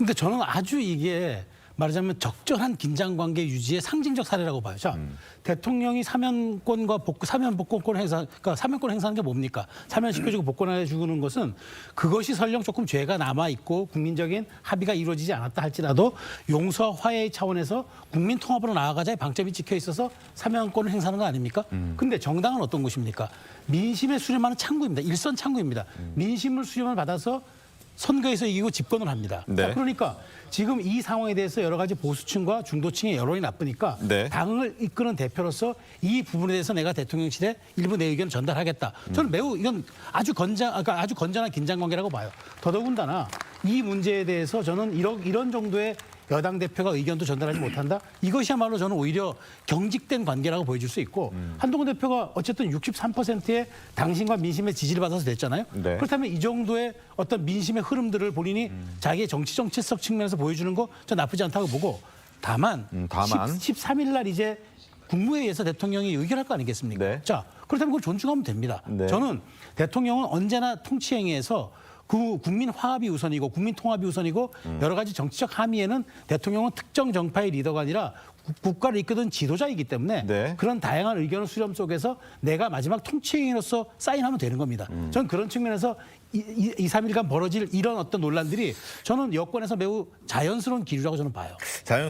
근데 저는 아주 이게 말하자면 적절한 긴장 관계 유지의 상징적 사례라고 봐요. 자, 대통령이 사면권과 복, 사면 복권권 행사, 그러니까 사면권 행사하는 게 뭡니까? 사면 시켜주고 복권해 주는 것은 그것이 설령 조금 죄가 남아 있고 국민적인 합의가 이루어지지 않았다 할지라도 용서와 화해의 차원에서 국민 통합으로 나아가자의 방점이 찍혀 있어서 사면권을 행사하는 거 아닙니까? 근데 정당은 어떤 곳입니까? 민심에 수렴하는 창구입니다. 일선 창구입니다. 민심을 수렴을 받아서 선거에서 이기고 집권을 합니다. 네. 자, 그러니까 지금 이 상황에 대해서 여러 가지 보수층과 중도층의 여론이 나쁘니까 네. 당을 이끄는 대표로서 이 부분에 대해서 내가 대통령실에 일부 내 의견을 전달하겠다. 저는 매우 이건 아주 건장, 그러니까 아주 건전한 긴장 관계라고 봐요. 더더군다나 이 문제에 대해서 저는 이런 이런 정도의 여당 대표가 의견도 전달하지 못한다. 이것이야말로 저는 오히려 경직된 관계라고 보여줄 수 있고 한동훈 대표가 어쨌든 63%의 당신과 민심의 지지를 받아서 됐잖아요. 네. 그렇다면 이 정도의 어떤 민심의 흐름들을 본인이 자기의 정치 정체성 측면에서 보여주는 거 저 나쁘지 않다고 보고 다만, 음, 다만. 10, 13일 날 이제 국무회의에서 대통령이 의결할 거 아니겠습니까? 네. 자, 그렇다면 그걸 존중하면 됩니다. 네. 저는 대통령은 언제나 통치행위에서 그 국민 화합이 우선이고 국민 통합이 우선이고 음. 여러 가지 정치적 함의에는 대통령은 특정 정파의 리더가 아니라 국- 국가를 이끄던 지도자이기 때문에 네. 그런 다양한 의견 수렴 속에서 내가 마지막 통치행위로서 사인하면 되는 겁니다. 음. 저는 그런 측면에서 이, 이, 이 3일간 벌어질 이런 어떤 논란들이 저는 여권에서 매우 자연스러운 기류라고 저는 봐요. 자연